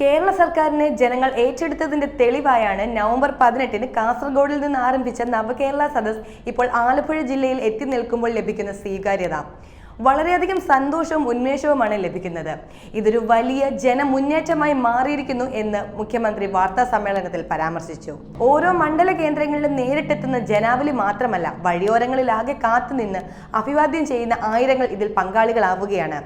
കേരള സർക്കാരിനെ ജനങ്ങൾ ഏറ്റെടുത്തതിന്റെ തെളിവായാണ് നവംബർ പതിനെട്ടിന് കാസർഗോഡിൽ നിന്ന് ആരംഭിച്ച നവകേരള സദസ് ഇപ്പോൾ ആലപ്പുഴ ജില്ലയിൽ എത്തി നിൽക്കുമ്പോൾ ലഭിക്കുന്ന സ്വീകാര്യത. വളരെയധികം സന്തോഷവും ഉന്മേഷവുമാണ് ലഭിക്കുന്നത്. ഇതൊരു വലിയ ജനമുന്നേറ്റമായി മാറിയിരിക്കുന്നു എന്ന് മുഖ്യമന്ത്രി വാർത്താ സമ്മേളനത്തിൽ പരാമർശിച്ചു. ഓരോ മണ്ഡല കേന്ദ്രങ്ങളിലും നേരിട്ടെത്തുന്ന ജനാവലി മാത്രമല്ല വഴിയോരങ്ങളിലാകെ കാത്തുനിന്ന് അഭിവാദ്യം ചെയ്യുന്ന ആയിരങ്ങൾ ഇതിൽ പങ്കാളികളാവുകയാണ്.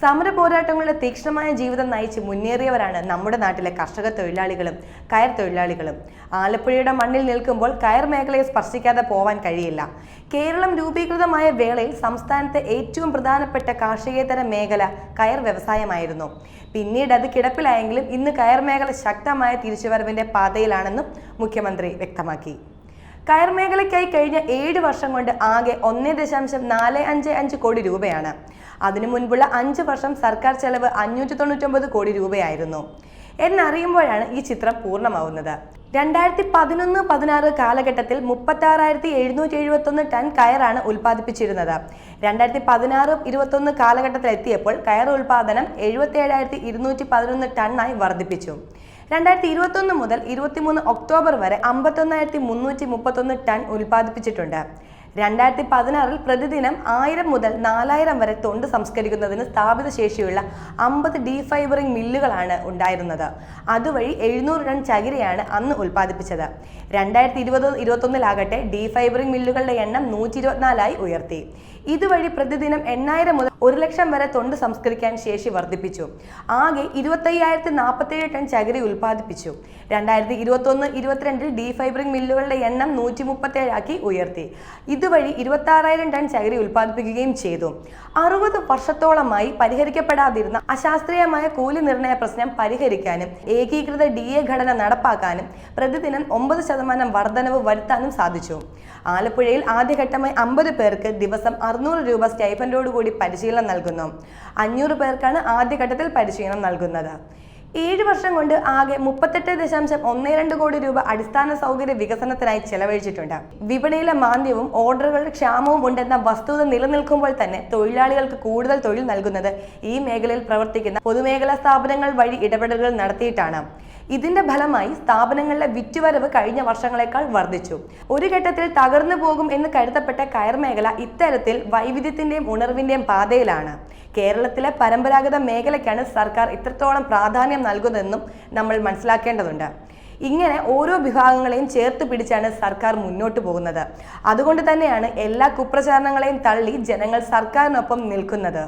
സമര പോരാട്ടങ്ങളുടെ തീക്ഷ്ണമായ ജീവിതം നയിച്ച് മുന്നേറിയവരാണ് നമ്മുടെ നാട്ടിലെ കർഷക തൊഴിലാളികളും കയർ തൊഴിലാളികളും. ആലപ്പുഴയുടെ മണ്ണിൽ നിൽക്കുമ്പോൾ കയർ മേഖലയെ സ്പർശിക്കാതെ പോവാൻ കഴിയില്ല. കേരളം രൂപീകൃതമായ വേളയിൽ സംസ്ഥാനത്തെ ഏറ്റവും പ്രധാനപ്പെട്ട കാർഷികേതര മേഖല കയർ വ്യവസായമായിരുന്നു. പിന്നീട് അത് കിടപ്പിലായെങ്കിലും ഇന്ന് കയർ മേഖല ശക്തമായ തിരിച്ചുവരവിന്റെ പാതയിലാണെന്നും മുഖ്യമന്ത്രി വ്യക്തമാക്കി. കയർ മേഖലയ്ക്കായി കഴിഞ്ഞ ഏഴ് വർഷം കൊണ്ട് ആകെ ഒന്ന് ദശാംശം നാല് അഞ്ച് അഞ്ച് കോടി രൂപയാണ്. അതിനു മുൻപുള്ള അഞ്ച് വർഷം സർക്കാർ ചെലവ് അഞ്ഞൂറ്റി തൊണ്ണൂറ്റൊമ്പത് കോടി രൂപയായിരുന്നു. എന്നറിയുമ്പോഴാണ് ഈ ചിത്രം പൂർണമാവുന്നത്. രണ്ടായിരത്തി പതിനൊന്ന് പതിനാറ് കാലഘട്ടത്തിൽ മുപ്പത്തി ആറായിരത്തി എഴുന്നൂറ്റി എഴുപത്തി ഒന്ന് ടൺ കയറാണ് ഉൽപ്പാദിപ്പിച്ചിരുന്നത്. രണ്ടായിരത്തി പതിനാറ് ഇരുപത്തൊന്ന് കാലഘട്ടത്തിൽ എത്തിയപ്പോൾ കയർ ഉൽപാദനം എഴുപത്തി ഏഴായിരത്തി ഇരുന്നൂറ്റി പതിനൊന്ന് ടണ്ണായി വർദ്ധിപ്പിച്ചു. രണ്ടായിരത്തി ഇരുപത്തൊന്ന് മുതൽ ഇരുപത്തിമൂന്ന് ഒക്ടോബർ വരെ അമ്പത്തൊന്നായിരത്തി മുന്നൂറ്റി മുപ്പത്തൊന്ന് ടൺ ഉൽപ്പാദിപ്പിച്ചിട്ടുണ്ട്. രണ്ടായിരത്തി പതിനാറിൽ പ്രതിദിനം ആയിരം മുതൽ നാലായിരം വരെ തൊണ്ട് സംസ്കരിക്കുന്നതിന് സ്ഥാപിത ശേഷിയുള്ള അമ്പത് ഡീഫൈബറിംഗ് മില്ലുകളാണ് ഉണ്ടായിരുന്നത്. അതുവഴി എഴുന്നൂറ് ടൺ ചകിരിയാണ് അന്ന് ഉൽപ്പാദിപ്പിച്ചത്. രണ്ടായിരത്തി ഇരുപത് ഇരുപത്തൊന്നിലാകട്ടെ ഡീഫൈബറിംഗ് മില്ലുകളുടെ എണ്ണം നൂറ്റി ഇരുപത്തിനാലായി ഉയർത്തി. ഇതുവഴി പ്രതിദിനം എണ്ണായിരം മുതൽ ഒരു ലക്ഷം വരെ തൊണ്ട് സംസ്കരിക്കാൻ ശേഷി വർദ്ധിപ്പിച്ചു. ആകെ ഇരുപത്തയ്യായിരത്തി നാൽപ്പത്തേഴ് ടൺ ചകിരി ഉൽപ്പാദിപ്പിച്ചു. രണ്ടായിരത്തി ഇരുപത്തൊന്ന് ഇരുപത്തിരണ്ടിൽ ഡീഫൈബറിംഗ് മില്ലുകളുടെ എണ്ണം നൂറ്റി മുപ്പത്തേഴാക്കി ഉയർത്തി. ഇതുവഴി ഇരുപത്തി ആറായിരം ടൺ ചകിരി ഉൽപ്പാദിപ്പിക്കുകയും ചെയ്തു. അറുപത് വർഷത്തോളമായി പരിഹരിക്കപ്പെടാതിരുന്ന അശാസ്ത്രീയമായ കൂലി നിർണയ പ്രശ്നം പരിഹരിക്കാനും ഏകീകൃത ഡി എ ഘടന നടപ്പാക്കാനും പ്രതിദിനം ഒമ്പത് ശതമാനം വർധനവ് വരുത്താനും സാധിച്ചു. ആലപ്പുഴയിൽ ആദ്യഘട്ടമായി അമ്പത് പേർക്ക് ദിവസം അറുന്നൂറ് രൂപ സ്റ്റൈഫൻഡോടുകൂടി പരിശീലനം നൽകുന്നു. അഞ്ഞൂറ് പേർക്കാണ് ആദ്യഘട്ടത്തിൽ പരിശീലനം നൽകുന്നത്. ഏഴ് വർഷം കൊണ്ട് ആകെ മുപ്പത്തെട്ട് ദശാംശം ഒന്ന് രണ്ട് കോടി രൂപ അടിസ്ഥാന സൗകര്യ വികസനത്തിനായി ചെലവഴിച്ചിട്ടുണ്ട്. വിപണിയിലെ മാന്ദ്യവും ഓർഡറുകളുടെ ക്ഷാമവും ഉണ്ടെന്ന വസ്തുത നിലനിൽക്കുമ്പോൾ തന്നെ തൊഴിലാളികൾക്ക് കൂടുതൽ തൊഴിൽ നൽകുന്നത് ഈ മേഖലയിൽ പ്രവർത്തിക്കുന്ന പൊതുമേഖലാ സ്ഥാപനങ്ങൾ വഴി ഇടപെടലുകൾ നടത്തിയിട്ടാണ്. ഇതിന്റെ ഫലമായി സ്ഥാപനങ്ങളിലെ വിറ്റുവരവ് കഴിഞ്ഞ വർഷങ്ങളെക്കാൾ വർദ്ധിച്ചു. ഒരു ഘട്ടത്തിൽ തകർന്നു പോകും എന്ന് കരുതപ്പെട്ട കയർ മേഖല ഇത്തരത്തിൽ വൈവിധ്യത്തിന്റെയും ഉണർവിന്റെയും പാതയിലാണ്. കേരളത്തിലെ പരമ്പരാഗത മേഖലയ്ക്കാണ് സർക്കാർ ഇത്രത്തോളം പ്രാധാന്യം നൽകുന്നതെന്നും നമ്മൾ മനസ്സിലാക്കേണ്ടതുണ്ട്. ഇങ്ങനെ ഓരോ വിഭാഗങ്ങളെയും ചേർത്ത് പിടിച്ചാണ് സർക്കാർ മുന്നോട്ട് പോകുന്നത്. അതുകൊണ്ട് തന്നെയാണ് എല്ലാ കുപ്രചാരണങ്ങളെയും തള്ളി ജനങ്ങൾ സർക്കാരിനൊപ്പം നിൽക്കുന്നത്.